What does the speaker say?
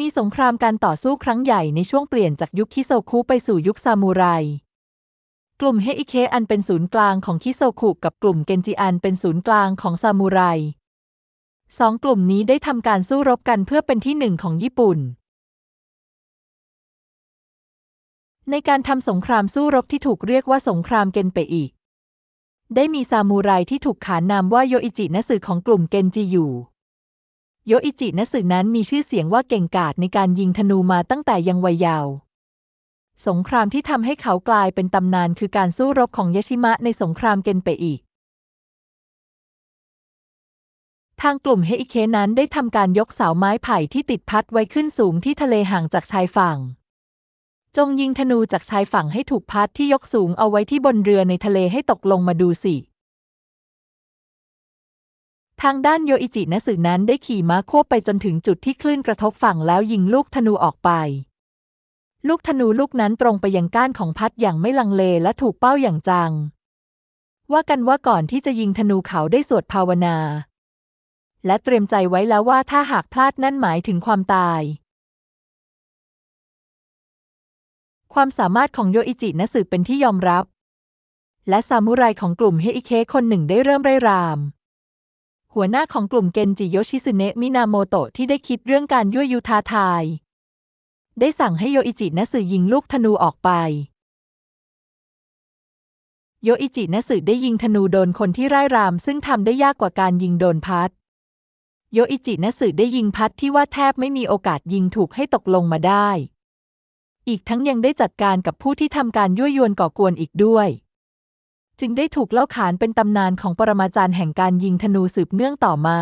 มีสงครามการต่อสู้ครั้งใหญ่ในช่วงเปลี่ยนจากยุคคิโซคุไปสู่ยุคซามูไรกลุ่มเฮอิเคอันเป็นศูนย์กลางของคิโซคุกับกลุ่มเกนจิอันเป็นศูนย์กลางของซามูไรสองกลุ่มนี้ได้ทำการสู้รบกันเพื่อเป็นที่หนึ่งของญี่ปุ่น ในการทำสงครามสู้รบที่ถูกเรียกว่าสงครามเกนเปอีได้มีซามูไรที่ถูกขานนามว่าโยอิจินัสึของกลุ่มเกนจิอยู่ โยอิจินัสึนั้นมีชื่อเสียงว่าเก่งกาจในการยิงธนูมาตั้งแต่ยังวัยเยาว์สงครามที่ทำให้เขากลายเป็นตำนานคือการสู้รบของยาชิมะในสงครามเกนเปอีทางกลุ่มเฮอิเคนั้นได้ทำการยกเสาไม้ไผ่ที่ติดพัดไว้ขึ้นสูงที่ทะเลห่างจากชายฝั่ง จงยิงธนูจากชายฝั่งให้ถูกพัดที่ยกสูงเอาไว้ที่บนเรือในทะเลให้ตกลงมาดูสิ ทางด้านโยอิจินัสึนั้นได้ขี่ม้าควบไปจนถึงจุดที่คลื่นกระทบฝั่งแล้วยิงลูกธนูออกไป ลูกธนูลูกนั้นตรงไปยังก้านของพัดอย่างไม่ลังเลและถูกเป้าอย่างจัง ว่ากันว่าก่อนที่จะยิงธนูเขาได้สวดภาวนา และเตรียมใจไว้แล้วว่าถ้าหากพลาดนั่นหมายถึงความตาย ความสามารถของโยอิจินัสึเป็นที่ยอมรับ และซามูไรของกลุ่มเฮอิเคคนหนึ่งได้เริ่มไร่ราม หัวหน้าของกลุ่มเกนจิโยชิสึเนะมินาโมโตะที่ได้คิดเรื่องการยั่วยุท้าทาย ได้สั่งให้โยอิจินัสึยิงลูกธนูออกไป โยอิจินัสึได้ยิงธนูโดนคนที่ร่ายรามซึ่งทำได้ยากกว่าการยิงโดนพัด โยอิจินัสึได้ยิงพัดที่ว่าแทบไม่มีโอกาสยิงถูกให้ตกลงมาได้ อีกทั้งยังได้จัดการกับผู้ที่ทำการยั่วยวนก่อกวนอีกด้วย จึงได้ถูกเล่าขานเป็นตำนานของปรมาจารย์แห่งการยิงธนูสืบเนื่องต่อมา